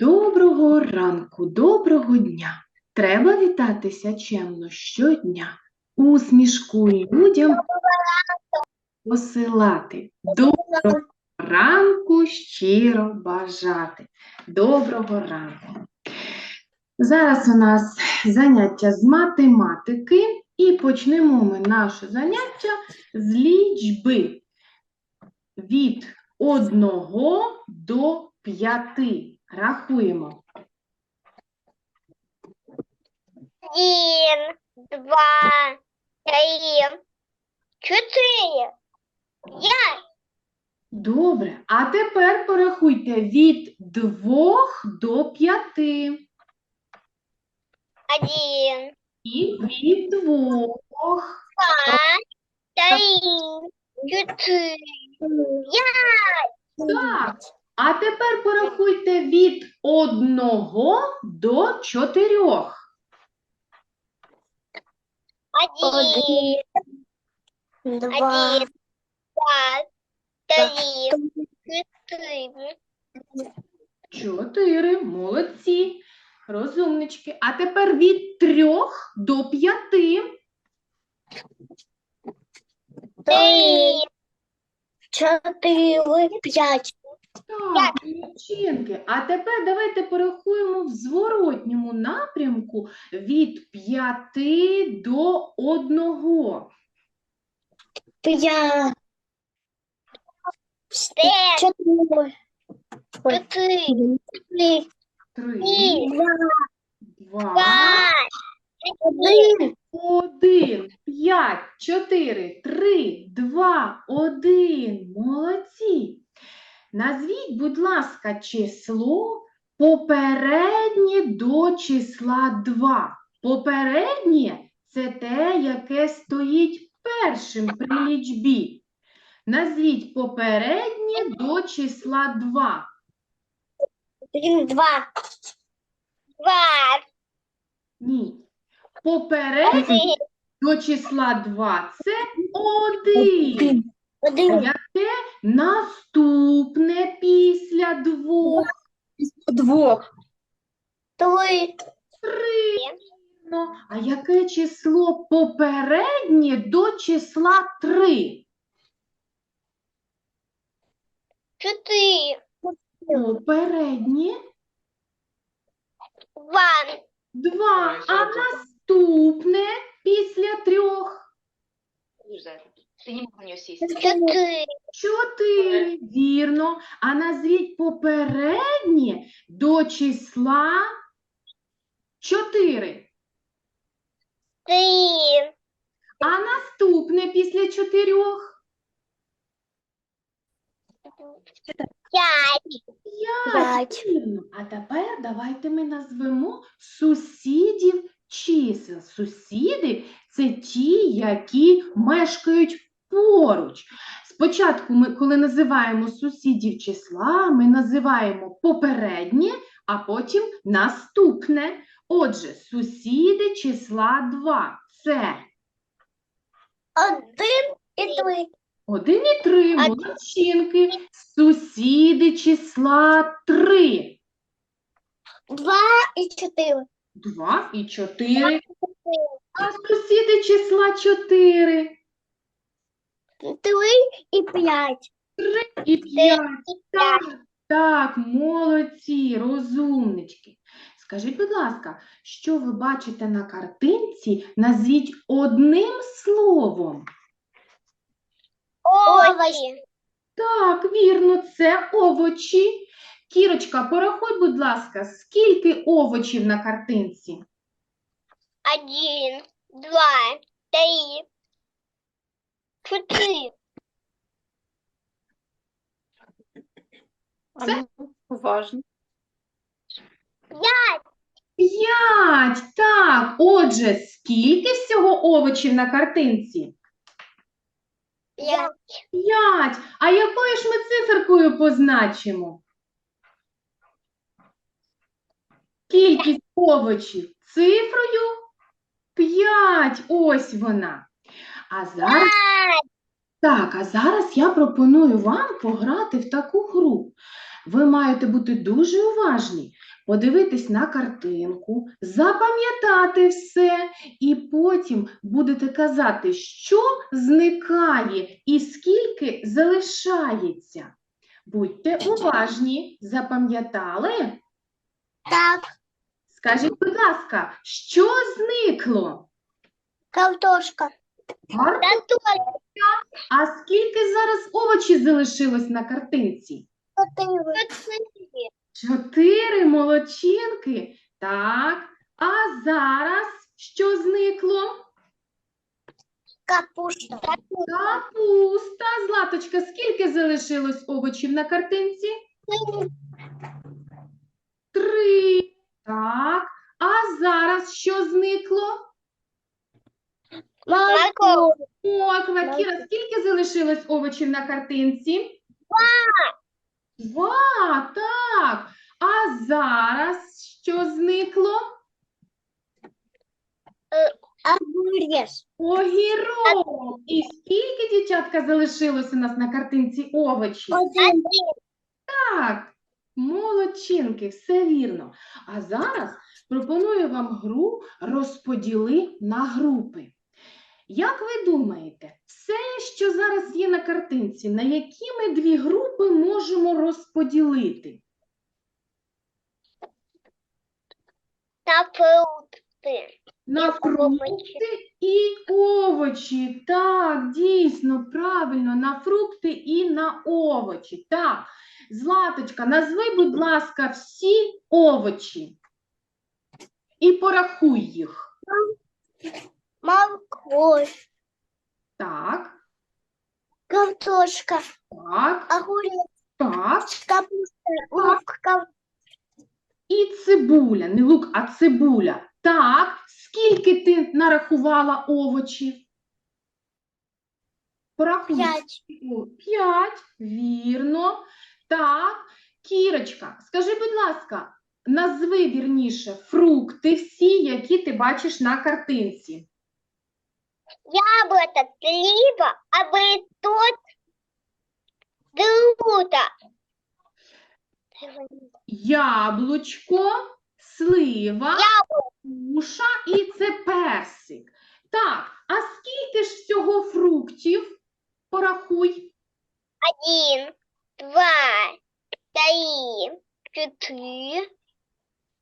Доброго ранку, доброго дня. Треба вітатися чемно щодня. Усмішку людям посилати. Доброго ранку щиро бажати. Доброго ранку. Зараз у нас заняття з математики, і почнемо ми наше заняття з лічби від 1 до 5. Рахуємо. Один, два, три, чотири, п'ять, Добре. А тепер порахуйте від 2 до 5. один, І від 2. два, три, чотири, п'ять, Так. А тепер порахуйте від 1 до 4. один, два, один, два, три, чотири, 4. Молодці. Розумнички. А тепер від 3 до 5. три, чотири, п'ять, Так, молодчинки. А тепер давайте порахуємо в зворотньому напрямку від 5 до 1. п'ять, п'ять, чотири, чотири, три, два, 2, п'ять, один, 1, 5, 4, 3, 2, 1. Молодці. Назвіть, будь ласка, число попереднє до числа 2. Попереднє це те, яке стоїть першим при лічбі. Назвіть попереднє до числа 2. один, два, два, Ні. Попереднє до числа 2 це 1. Один, Яке наступне після двох? двох, три, Три. Ну, А яке число попереднє до числа 3? чотири, Попереднє? Два, 2, а наступне після трьох? Не мог на чотири, 4. Вірно. А назвіть попереднє до числа 4. три, А наступне після чотирьох? п'ять, П'ять. П'ять. Вірно. А тепер давайте ми назвемо сусідів чисел. Сусіди це ті, які мешкають поруч. Спочатку, ми, коли називаємо сусідів числа, ми називаємо попереднє, а потім наступне. Отже, сусіди числа 2 це один і три, 1 і 3, молодчинки. Сусіди числа 3. два і чотири, 2 і 4. А сусіди числа 4 три і п'ять, і 5. і Так, п'ять, так, молодці, розумнички. Скажіть, будь ласка, що ви бачите на картинці? Назвіть одним словом. овочі, Так, вірно, це овочі. Кірочка, порахуй, будь ласка, скільки овочів на картинці? один, два, три, чотири, Це? Важно. п'ять, П'ять. Так, отже, скільки всього овочів на картинці? п'ять, П'ять. А якою ж ми циферкою позначимо? Кількість овочів цифрою 5. Ось вона. А зараз Так, а зараз я пропоную вам пограти в таку гру. Ви маєте бути дуже уважні, подивитись на картинку, запам'ятати все, і потім будете казати, що зникає і скільки залишається. Будьте уважні, запам'ятали? Так, Скажіть, будь ласка, що зникло? картошка. Гарно. А скільки зараз овочів залишилось на картинці? Чотири. Чотири молодчинки. Так. А зараз що зникло? Капуста. Капуста. Златочка, скільки залишилось овочів на картинці? Три. Так. А зараз що зникло? Молоко. Морква. Кіра, скільки залишилось овочів на картинці? Два. Два, так. А зараз що зникло? Огурец. Огірок. І скільки, дівчатка, залишилось у нас на картинці овочів? Один. Так, молодчинки, все вірно. А зараз пропоную вам гру розподіли на групи. Як ви думаєте, все, що зараз є на картинці, на які ми дві групи можемо розподілити? На фрукти. На фрукти і овочі. Так, дійсно, правильно, на фрукти і на овочі. Так, Златочка, назви, будь ласка, всі овочі і порахуй їх. Морковь. Так, Картошка. так, Огурец. так. Капуста. Лук. Кап... І цибуля, не лук, а цибуля. Так, скільки ти нарахувала овочів? Порахуй. Пять. О, П'ять, вірно. Так, Кірочка, скажи, будь ласка, назви вірніше фрукти всі, які ти бачиш на картинці. Яблоко, слива, абрикос, грута. Яблучко, слива, груша і це персик. Так, а скільки ж всього фруктів? Порахуй. Один, два, три, четыре.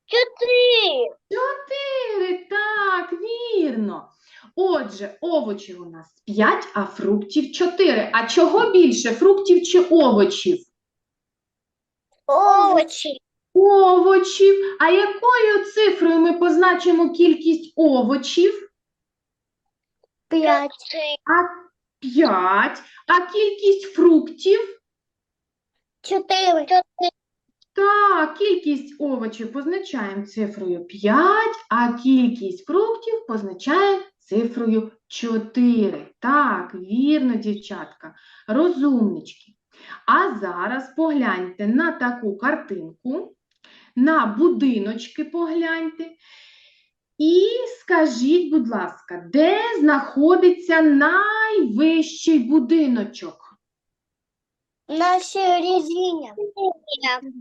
Четыре. Чотири, так, вірно. Отже, овочів у нас 5, а фруктів 4. А чого більше, фруктів чи овочів? Овощи. Овочів. А якою цифрою ми позначимо кількість овочів? Пять. Четыре. 5. А кількість фруктів? Четыре. Четыре. Так, кількість овочів позначаємо цифрою 5, а кількість фруктів позначаємо цифрою 4. Так, вірно, дівчатка, розумнички. А зараз погляньте на таку картинку, на будиночки погляньте. І скажіть, будь ласка, де знаходиться найвищий будиночок? На середине.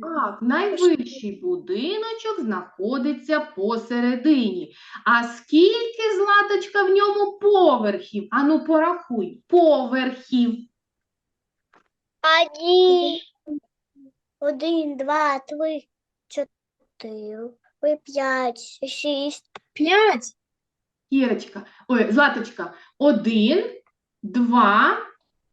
Так, найвищий будиночок знаходиться посередині. А скільки, Златочка, в ньому поверхів? Ану, порахуй. Поверхів. Один. Один, два, три, чотири, п'ять, шість. П'ять. Кірочка, ой, Златочка, один, два,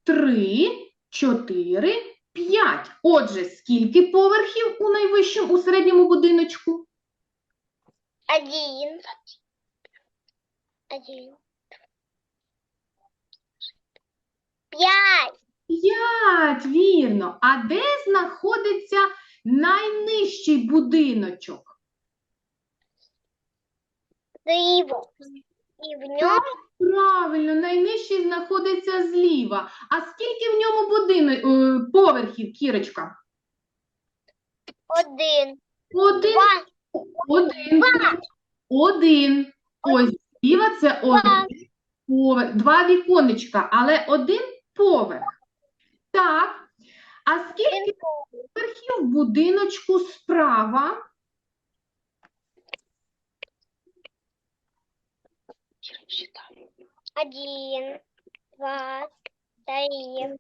три, чотири, п'ять. Отже, скільки поверхів у найвищому, у середньому будиночку? Один. Один. Пять. П'ять, вірно. А де знаходиться найнижчий будиночок? Слива. И в нем Правильно, найнижчий знаходиться зліва. А скільки в ньому будино... е, поверхів, Кірочка? один. Один, Два. один, один. Ось зліва це один. Повер... Два віконечка, але один поверх. Так. А скільки поверхів в будиночку справа? Считаю. Один, два, три.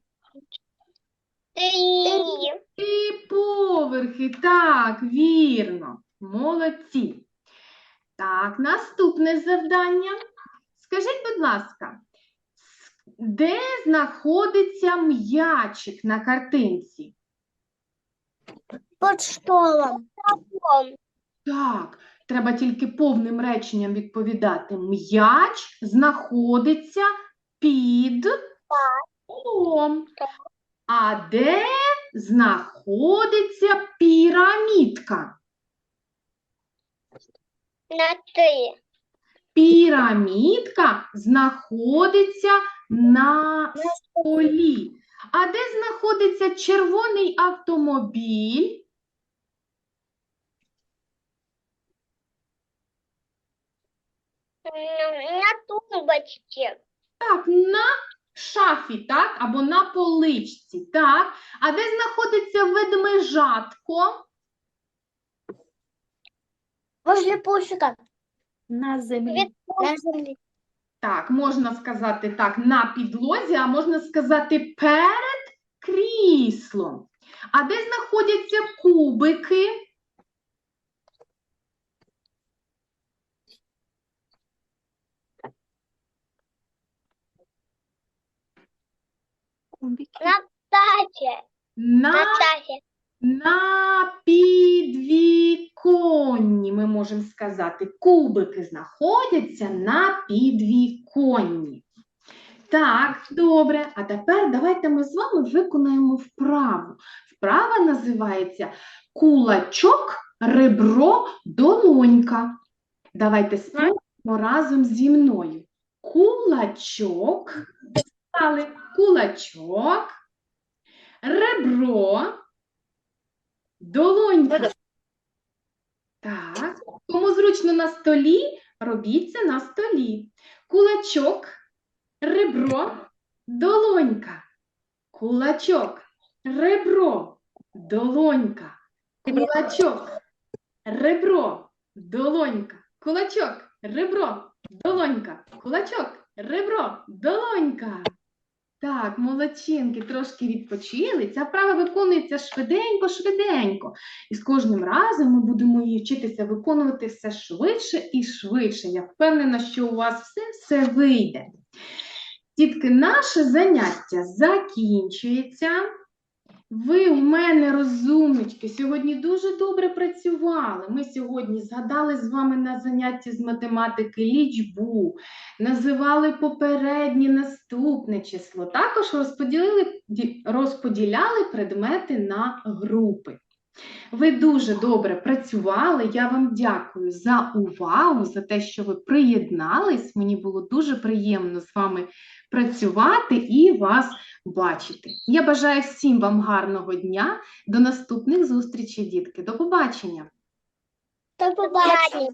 Три. Три поверхи, так, вірно. Молодці. Так, наступне завдання. Скажіть, будь ласка, де знаходиться м'ячик на картинці? Под столом. Так, треба тільки повним реченням відповідати. М'яч знаходиться під столом. А де знаходиться пірамідка? На три. Пірамідка знаходиться на столі. А де знаходиться червоний автомобіль? На тумбочке. Так, на шафі, так, або на поличці, так. А де знаходиться ведмежатко? Возле пушика. На землі. На земле. Так, можна сказати так, на підлозі, а можна сказати перед кріслом. А де знаходяться кубики? Кубики. На тасе. На На. На підвіконні, ми можемо сказати, кубики знаходяться на підвіконні. Так, добре. А тепер давайте ми з вами виконаємо вправу. Вправа називається кулачок, ребро, долонька. Давайте спробуємо разом зі мною. Кулачок, стали кулачок, ребро, долонька. Так, кому зручно на столі, робіть це на столі. Кулачок, ребро, долонька. Кулачок, ребро, долонька. Кулачок, ребро, долонька. Кулачок, ребро, долонька. Кулачок, ребро, долонька. Так, молодчинки, трошки відпочили. Ця вправа виконується швиденько-швиденько. І з кожним разом ми будемо її вчитися виконувати все швидше і швидше. Я впевнена, що у вас все, все вийде. Тільки наше заняття закінчується. Ви у мене розумнички, сьогодні дуже добре працювали. Ми сьогодні згадали з вами на занятті з математики лічбу, називали попереднє наступне число. Також розподіляли предмети на групи. Ви дуже добре працювали. Я вам дякую за увагу, за те, що ви приєднались. Мені було дуже приємно з вами працювати і вас бачити. Я бажаю всім вам гарного дня. До наступних зустрічей, дітки. До побачення! До побачення.